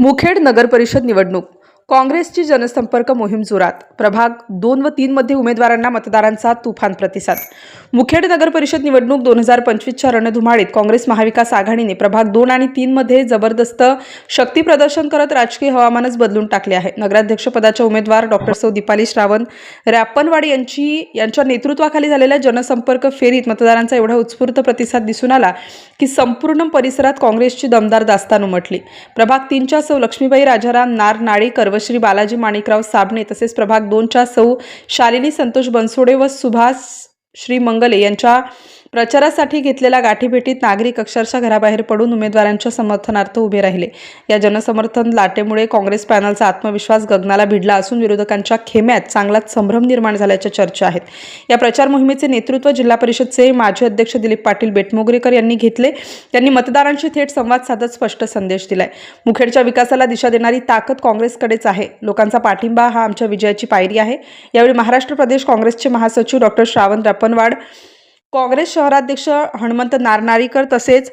मुखेड नगरपरिषद निवडणूक काँग्रेसची जनसंपर्क मोहीम जोरात. प्रभाग दोन व तीन मध्ये उमेदवारांना मतदारांचा तुफान प्रतिसाद. मुखेड नगर परिषद निवडणूक दोन हजार पंचवीसच्या रणधुमाळीत काँग्रेस महाविकास आघाडीने प्रभाग दोन आणि तीन मध्ये जबरदस्त शक्ती प्रदर्शन करत राजकीय हवामानच बदलून टाकले आहे. नगराध्यक्षपदाच्या उमेदवार डॉक्टर सौ दीपाली श्रावण रॅप्पनवाड यांची यांच्या नेतृत्वाखाली झालेल्या जनसंपर्क फेरीत मतदारांचा एवढा उत्स्फूर्त प्रतिसाद दिसून आला की संपूर्ण परिसरात काँग्रेसची दमदार दास्तान उमटली. प्रभाग तीनच्या सौ लक्ष्मीबाई राजाराम नार नाळेकर कर्व श्री बालाजी माणिकराव साबणे तसेच प्रभाग दोनच्या सौ शालिनी संतोष बनसोडे व सुभाष श्री मंगले यांच्या प्रचारासाठी घेतलेल्या गाठीभेटीत नागरिक अक्षरशः घराबाहेर पडून उमेदवारांच्या समर्थनार्थ उभे राहिले. या जनसमर्थन लाटेमुळे काँग्रेस पॅनलचा आत्मविश्वास गगनाला भिडला असून विरोधकांच्या खेम्यात चांगलाच संभ्रम निर्माण झाल्याच्या चर्चा आहेत. या प्रचार मोहिमेचे नेतृत्व जिल्हा परिषदचे माजी अध्यक्ष दिलीप पाटील बेटमोगरेकर यांनी घेतले. त्यांनी मतदारांशी थेट संवाद साधत स्पष्ट संदेश दिलाय. मुखेडच्या विकासाला दिशा देणारी ताकद काँग्रेसकडेच आहे. लोकांचा पाठिंबा हा आमच्या विजयाची पायरी आहे. यावेळी महाराष्ट्र प्रदेश काँग्रेसचे महासचिव डॉक्टर श्रावण रपनवाड काँग्रेस शहराध्यक्ष हनुमंत नारनारीकर तसेच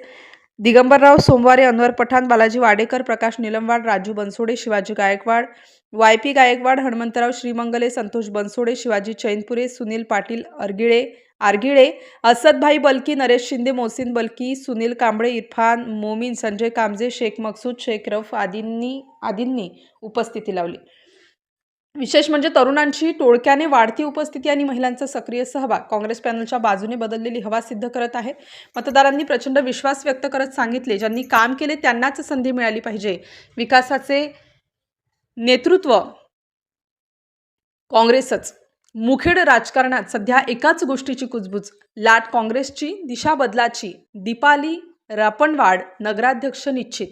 Digambarrao Somware Anwar Pathan Balaji Wadekar Prakash Nilamwad Raju Bansode Shivaji Gaikwad Y P Gaikwad Hanumantrao Shrimangale Santosh Bansode Shivaji Chainpure Sunil Patil Argile Argile Asadbhai Balki Naresh Shinde Mohsin Balki Sunil Kamble Irfan Momin Sanjay Kamje Shaikh Maqsood Shaikh rough आदींनी आदींनी उपस्थिती लावली. विशेष म्हणजे तरुणांची टोळक्याने वाढती उपस्थिती आणि महिलांचा सक्रिय सहभाग. काँग्रेस पॅनलच्या बाजूने बदललेली हवा सिद्ध करत आहे. मतदारांनी प्रचंड विश्वास व्यक्त करत सांगितले ज्यांनी काम केले त्यांनाच संधी मिळाली पाहिजे. विकासाचे नेतृत्व काँग्रेसच. मुखेड राजकारणात सध्या एकाच गोष्टीची कुजबूज. लाट काँग्रेसची दिशा बदलाची. दीपाली रापणवाड नगराध्यक्ष निश्चित.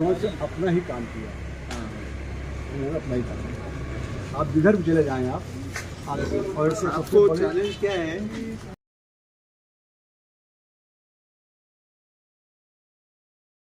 अपना ही. काम किया आप जिधर भी चले जाएं आप आपको चैलेंज क्या है?